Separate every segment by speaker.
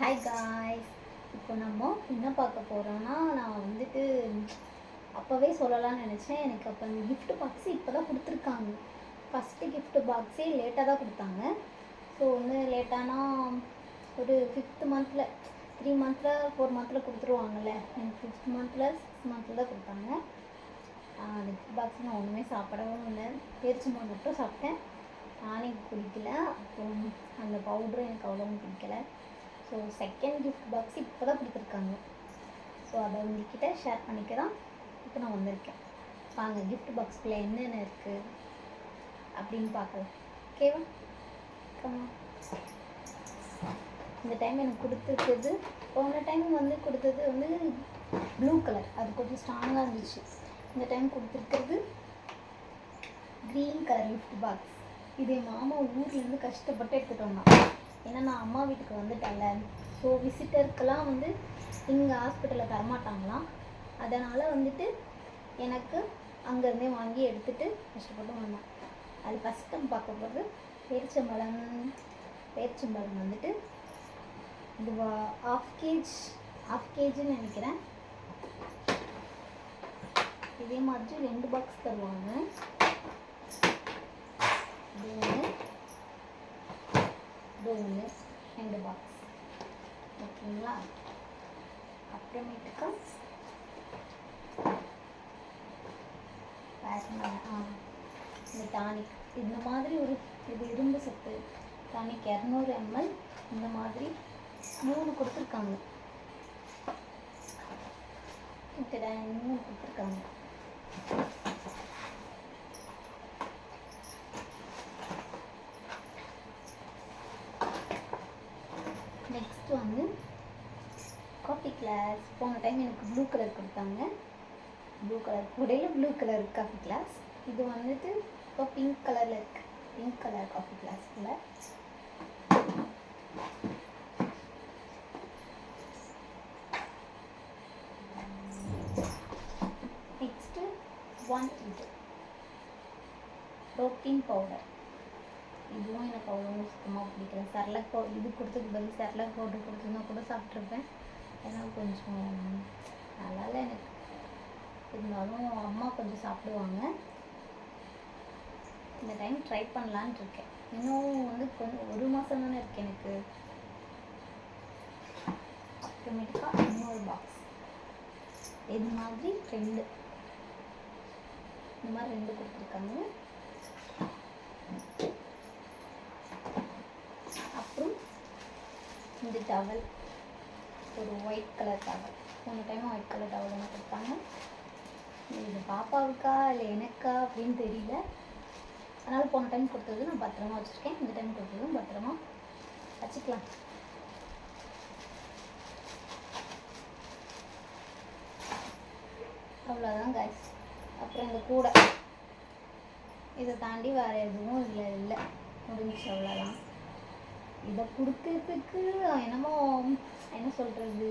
Speaker 1: Hi guys இப்போ நம்ம என்ன பார்க்க போகிறோன்னா நான் வந்துட்டு அப்போவே சொல்லலாம்னு நினச்சேன். எனக்கு அப்போ அந்த கிஃப்ட் பாக்ஸ் இப்போ தான் கொடுத்துருக்காங்க ஃபஸ்ட்டு கிஃப்ட்டு பாக்ஸே லேட்டாக தான் கொடுத்தாங்க. ஸோ வந்து லேட்டானா ஒரு ஃபிஃப்த் மந்தில் த்ரீ மந்தில் ஃபோர் மந்தில் கொடுத்துருவாங்கல்ல. எனக்கு ஃபிஃப்த் மந்தில் சிக்ஸ் மந்தில் தான் கொடுத்தாங்க. அந்த கிஃப்ட் பாக்ஸ் நான் ஒன்றுமே சாப்பிடவும் இல்லை. பேரிச்சம்பழம் மட்டும் சாப்பிட்டேன். நானே குடிக்கல அப்புறம் அந்த பவுடரும் எனக்கு அவ்வளோவும் பிடிக்கலை. ஸோ செகண்ட் கிஃப்ட் பாக்ஸ் இப்போ தான் கொடுத்துருக்காங்க. ஸோ அதை உங்ககிட்ட ஷேர் பண்ணிக்க தான் இப்போ நான் வந்திருக்கேன். வாங்க கிஃப்ட் பாக்ஸ்குள்ளே என்னென்ன இருக்குது அப்படின்னு பார்க்கலாம். ஓகேவா கம்மா இந்த டைம் எனக்கு கொடுத்துருக்குது போன டைம் வந்து கொடுத்தது வந்து ப்ளூ கலர் அது கொஞ்சம் ஸ்ட்ராங்காக இருந்துச்சு. இந்த டைம் கொடுத்துருக்கிறது க்ரீன் கலர் கிஃப்ட் பாக்ஸ் இது மாமா ஊர்லேருந்து கஷ்டப்பட்டு எடுத்துகிட்டு வந்தான் ஏன்னா நான் அம்மா வீட்டுக்கு வந்துட்டேன்ல. ஸோ விசிட்டருக்கெல்லாம் வந்து இங்கே ஹாஸ்பிட்டலில் தரமாட்டாங்களாம். அதனால் வந்துட்டு எனக்கு அங்கேருந்தே வாங்கி எடுத்துகிட்டு கஷ்டப்பட்டு வந்தேன் அது ஃபஸ்ட் டைம் பார்க்க போகிறது பேரிச்சம்பழம் பேரிச்சம்பழம் வந்துட்டு இது ஆஃப் கேஜ் ஆஃப் கேஜின்னு நினைக்கிறேன். இதே மாதிரி ரெண்டு பாக்ஸ் தருவாங்க. இது ஒன்று ரெண்டு பாக்ஸ் ஓகேங்களா? அப்புறமேட்டுக்கா ஆ இந்த டானிக் இந்த மாதிரி ஒரு இது இரும்பு சத்து டானிக் இரநூறு எம்எல் இந்த மாதிரி மூணு கொடுத்துருக்காங்க. ஓகேடா மூணு கொடுத்துருக்காங்க நெக்ஸ்ட் வந்து காஃபி கிளாஸ் போன டைம் எனக்கு ப்ளூ கலர் கொடுத்தாங்க. ப்ளூ கலர் கூடையில் ப்ளூ கலர் காஃபி கிளாஸ் இது வந்துட்டு இப்போ பிங்க் கலரில் இருக்கு. பிங்க் கலர் காஃபி கிளாஸில் நெக்ஸ்ட்டு ஒன் இது. ப்ரோட்டீன் பவுடர் இதுவும் எனக்கு அவ்வளோ சுத்தமாக பிடிக்கல. சரலக் பவுடர் இது கொடுத்ததுக்கு பதில் சரலக் பவுடர் கொடுத்துருந்தா கூட சாப்பிட்ருப்பேன் ஏன்னா கொஞ்சம் நல்லா இல்லை எனக்கு இருந்தாலும் அம்மா கொஞ்சம் சாப்பிடுவாங்க. இந்த டைம் ட்ரை பண்ணலான்ட்டு இருக்கேன். இன்னும் வந்து கொஞ்சம் ஒரு மாதம் தானே இருக்கு எனக்கு. அப்புறமேட்டுக்கா இன்னொரு பாக்ஸ் இது மாதிரி ரெண்டு. இந்த மாதிரி ரெண்டு கொடுத்துருக்காங்க. அப்புறம் இந்த டவல் ஒரு ஒயிட் கலர் டவல் மூணு டைம் ஒயிட் கலர் டவல் ஒன்று கொடுத்தாங்க இது பாப்பாவுக்கா இல்லை எனக்கா அப்படின்னு தெரியல. அதனால் போன டைம் கொடுத்தது நான் பத்திரமா வச்சுருக்கேன். இந்த டைம் கொடுத்ததும் பத்திரமா வச்சுக்கலாம். அவ்வளோதான் கைஸ் அப்புறம் இந்த கூடை. இதை தாண்டி வேறு எதுவும் இல்லை இல்லை. முடிஞ்சு அவ்வளோதான் இதை கொடுக்கறதுக்கு என்னமோ என்ன சொல்கிறது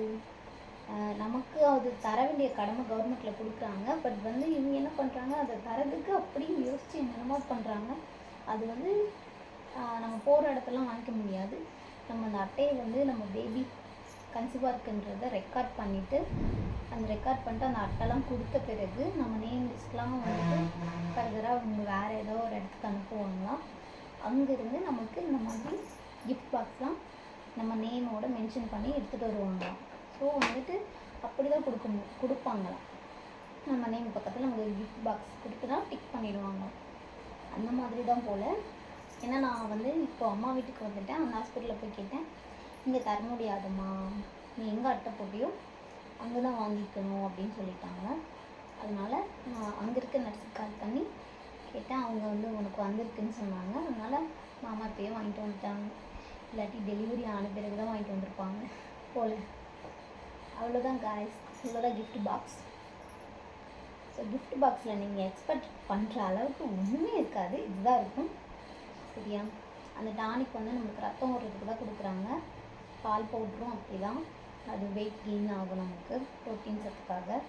Speaker 1: நமக்கு அது தர வேண்டிய கடமை கவர்மெண்ட்டில் கொடுக்குறாங்க. பட் வந்து இவங்க என்ன பண்ணுறாங்க அதை தரதுக்கு அப்படியே யோசித்து என்னென்னமோ பண்ணுறாங்க அது வந்து நம்ம போகிற இடத்துலாம் வாங்கிக்க முடியாது. நம்ம அந்த அட்டையை வந்து நம்ம பேபி கன்சீவாக இருக்குன்றதை ரெக்கார்ட் பண்ணிவிட்டு அந்த ரெக்கார்ட் பண்ணிட்டு அந்த அட்டைலாம் கொடுத்த பிறகு நம்ம நேம் லிஸ்ட்லாம் வந்துட்டு ஃபர்தராக அவங்க வேறு ஏதோ ஒரு இடத்துக்கு அனுப்புவாங்களாம். அங்கேருந்து நமக்கு இந்த மாதிரி கிஃப்ட் பாக்ஸ்லாம் நம்ம நேமோட மென்ஷன் பண்ணி எடுத்துகிட்டு வருவாங்களாம். ஸோ வந்துட்டு அப்படி தான் கொடுக்க கொடுப்பாங்களாம். நம்ம நேம் பக்கத்தில் நமக்கு கிஃப்ட் பாக்ஸ் கொடுத்து தான் டிக் பண்ணிடுவாங்க அந்த மாதிரி தான் போல். ஏன்னா நான் வந்து இப்போ அம்மா வீட்டுக்கு வந்துட்டேன். அந்த ஹாஸ்பிட்டலில் போய் கேட்டேன். இங்கே தர முடியாதும்மா. நீ எங்கே அட்டை போட்டியோ அங்கே தான் வாங்கிக்கணும் அப்படின்னு சொல்லிட்டாங்க அதனால் நான் அங்கே இருக்க நர்ஸுக்கு கால் பண்ணி கேட்டேன். அவங்க வந்து உனக்கு வந்திருக்குன்னு சொன்னாங்க. அதனால் மாமா இப்போயே வாங்கிட்டு வந்துட்டாங்க. இல்லாட்டி டெலிவரி ஆன பிறகு தான் வாங்கிட்டு வந்திருப்பாங்க. போல். அவ்வளோதான் காய்ஸ் இவ்வளோதான் கிஃப்ட் பாக்ஸ் ஸோ கிஃப்ட் பாக்ஸில் நீங்கள் எக்ஸ்பெக்ட் பண்ணுற அளவுக்கு ஒன்றுமே இருக்காது. இதுதான் இருக்கும். சரியா? அந்த டானிக் வந்து நமக்கு ரத்தம் ஓடுறதுக்கு தான் கொடுக்குறாங்க. பால் பவுட்ரும் அப்படி தான் அது வெயிட் கெயின் ஆகும் நமக்கு. ப்ரோட்டீன் சத்துக்காக.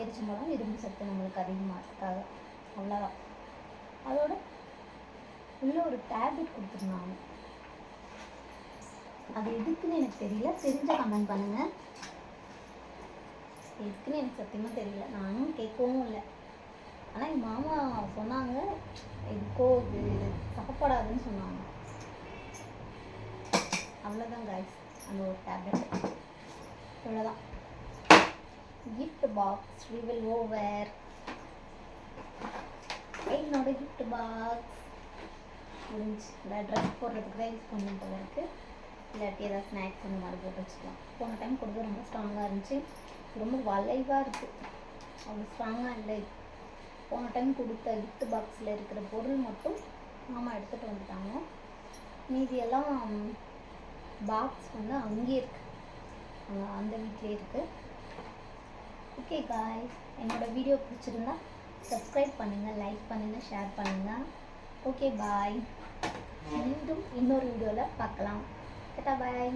Speaker 1: எரிச்சம்பழம் இரும்பு சத்து நம்மளுக்கு அதிகமாகிறதுக்காக. அவ்வளோதான் அதோட உள்ள ஒரு டேப்லெட் கொடுத்துருந்தாங்க. அது எதுக்குன்னு எனக்கு தெரியல. தெரிஞ்ச கமெண்ட் பண்ணுங்க. எதுக்குன்னு எனக்கு சத்தியமாக தெரியல. நானும் கேட்கவும் இல்லை. ஆனால் எங்கள் மாமா சொன்னாங்க இதுக்கோ இது சாப்பிடாதுன்னு சொன்னாங்க. அவ்வளோதான் காய்ஸ் அந்த ஒரு டேப்லெட் இவ்வளோதான் கிஃப்ட் பாக்ஸ் ரிவில் ஓவர் என்னோட கிஃப்ட் பாக்ஸ் முடிஞ்சு இந்த ட்ரெஸ் போடுறதுக்கு தான் யூஸ் பண்ணிட்டு இருக்கு இல்லாட்டி ஏதாவது ஸ்நாக்ஸ் அந்த மாதிரி போட்டு வச்சுக்கலாம். போன டைம் கொடுத்து ரொம்ப ஸ்ட்ராங்காக இருந்துச்சு. ரொம்ப வளைவாக இருக்குது அவ்வளோ ஸ்ட்ராங்காக இல்லை. போன டைம் கொடுத்த கிஃப்ட் பாக்ஸில் இருக்கிற பொருள் மட்டும் மாமா எடுத்துகிட்டு வந்துட்டாங்க. மீதியெல்லாம் பாக்ஸ் வந்து அங்கேயே இருக்கு. அந்த வீட்லேயே இருக்குது ஓகே காய் என்னோடய வீடியோ பிடிச்சிருந்தா சப்ஸ்கிரைப் பண்ணுங்கள் லைக் பண்ணுங்கள் ஷேர் பண்ணுங்கள் ஓகே பாய் மீண்டும் இன்னொரு வீடியோவில் பார்க்கலாம். கேட்டா பாய்